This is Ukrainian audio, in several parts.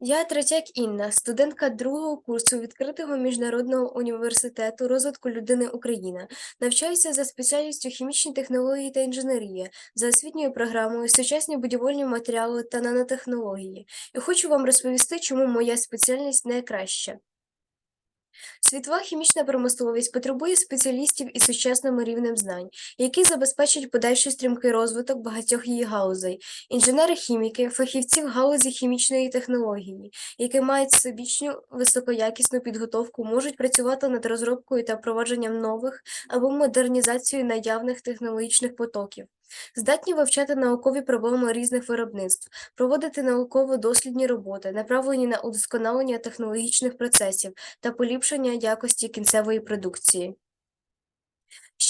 Я Третяк Інна, студентка другого курсу відкритого міжнародного університету розвитку людини Україна. Навчаюся за спеціальністю хімічні технології та інженерія, за освітньою програмою сучасні будівельні матеріали та нанотехнології. І хочу вам розповісти, чому моя спеціальність найкраща. Світова хімічна промисловість потребує спеціалістів із сучасним рівнем знань, які забезпечать подальший стрімкий розвиток багатьох її галузей, інженери-хіміки, фахівці в галузі хімічної технології, які мають всебічну високоякісну підготовку, можуть працювати над розробкою та впровадженням нових або модернізацією наявних технологічних потоків. Здатні вивчати наукові проблеми різних виробництв, проводити науково-дослідні роботи, направлені на удосконалення технологічних процесів та поліпшення якості кінцевої продукції.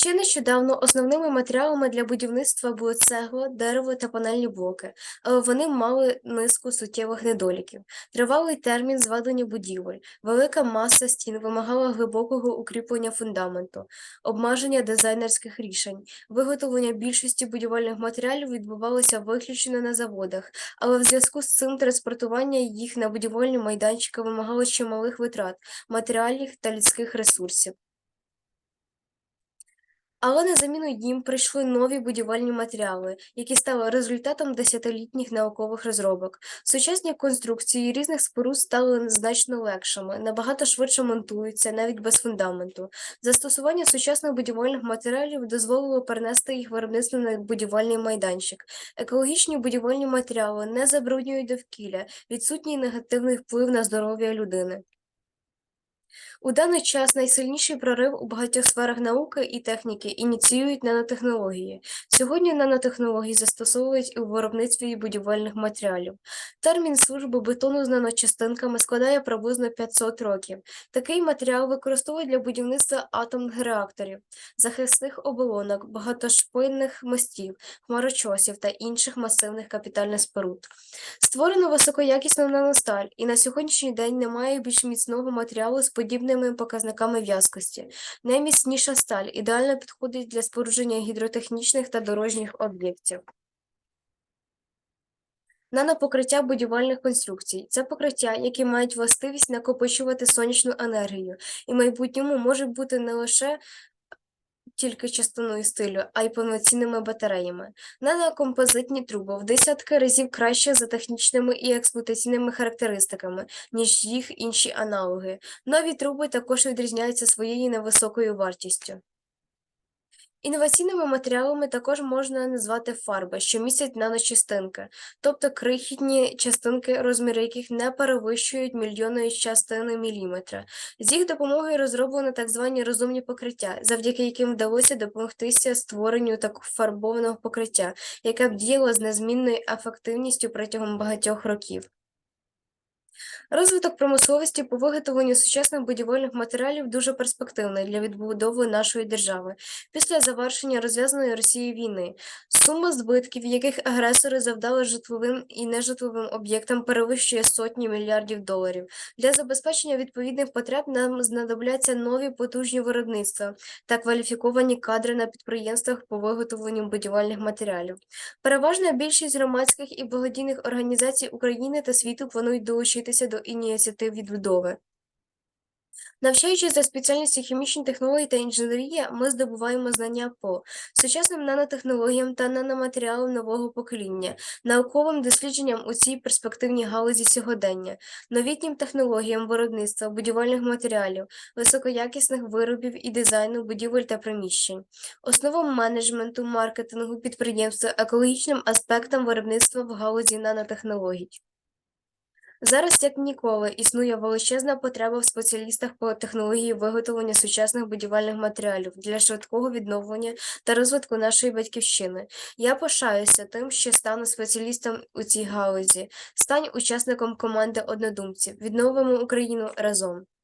Ще нещодавно основними матеріалами для будівництва були цегла, дерево та панельні блоки, але вони мали низку суттєвих недоліків. Тривалий термін зведення будівель, велика маса стін вимагала глибокого укріплення фундаменту, обмеження дизайнерських рішень, виготовлення більшості будівельних матеріалів відбувалося виключно на заводах, але в зв'язку з цим транспортування їх на будівельні майданчики вимагало чималих витрат, матеріалів та людських ресурсів. Але на заміну їм прийшли нові будівельні матеріали, які стали результатом десятилітніх наукових розробок. Сучасні конструкції різних споруд стали значно легшими, набагато швидше монтуються, навіть без фундаменту. Застосування сучасних будівельних матеріалів дозволило перенести їх виробництво на будівельний майданчик. Екологічні будівельні матеріали не забруднюють довкілля, відсутній негативний вплив на здоров'я людини. У даний час найсильніший прорив у багатьох сферах науки і техніки ініціюють нанотехнології. Сьогодні нанотехнології застосовують у виробництві будівельних матеріалів. Термін служби бетону з наночастинками складає приблизно 500 років. Такий матеріал використовують для будівництва атомних реакторів, захисних оболонок, багатошпильних мостів, хмарочосів та інших масивних капітальних споруд. Створено високоякісну наносталь, і на сьогоднішній день немає більш міцного матеріалу з подібними показниками в'язкості. Найміцніша сталь ідеально підходить для спорудження гідротехнічних та дорожніх об'єктів. Нанопокриття будівельних конструкцій це покриття, які мають властивість накопичувати сонячну енергію, і в майбутньому можуть бути не лише тільки частиною стилю, а й повноцінними батареями. Нанокомпозитні труби в десятки разів краще за технічними і експлуатаційними характеристиками, ніж їх інші аналоги. Нові труби також відрізняються своєю невисокою вартістю. Інноваційними матеріалами також можна назвати фарби, що містять наночастинки, тобто крихітні частинки, розміри яких не перевищують мільйонної частини міліметра. З їх допомогою розроблено так звані розумні покриття, завдяки яким вдалося допомогтися створенню такого фарбованого покриття, яке б діяло з незмінною ефективністю протягом багатьох років. Розвиток промисловості по виготовленню сучасних будівельних матеріалів дуже перспективний для відбудови нашої держави після завершення розв'язаної Росією війни. Сума збитків, яких агресори завдали житловим і нежитловим об'єктам, перевищує сотні мільярдів доларів. Для забезпечення відповідних потреб нам знадобляться нові потужні виробництва та кваліфіковані кадри на підприємствах по виготовленню будівельних матеріалів. Переважна більшість громадських і благодійних організацій України та світу планують долучитися до ініціатив відбудови. Навчаючись за спеціальністю хімічні технології та інженерія, ми здобуваємо знання по сучасним нанотехнологіям та наноматеріалам нового покоління, науковим дослідженням у цій перспективній галузі сьогодення, новітнім технологіям виробництва будівельних матеріалів, високоякісних виробів і дизайну будівель та приміщень, основам менеджменту, маркетингу підприємства, екологічним аспектам виробництва в галузі нанотехнологій. Зараз, як ніколи, існує величезна потреба в спеціалістах по технології виготовлення сучасних будівельних матеріалів для швидкого відновлення та розвитку нашої батьківщини. Я пишаюся тим, що стану спеціалістом у цій галузі. Стань учасником команди однодумців. Відновимо Україну разом.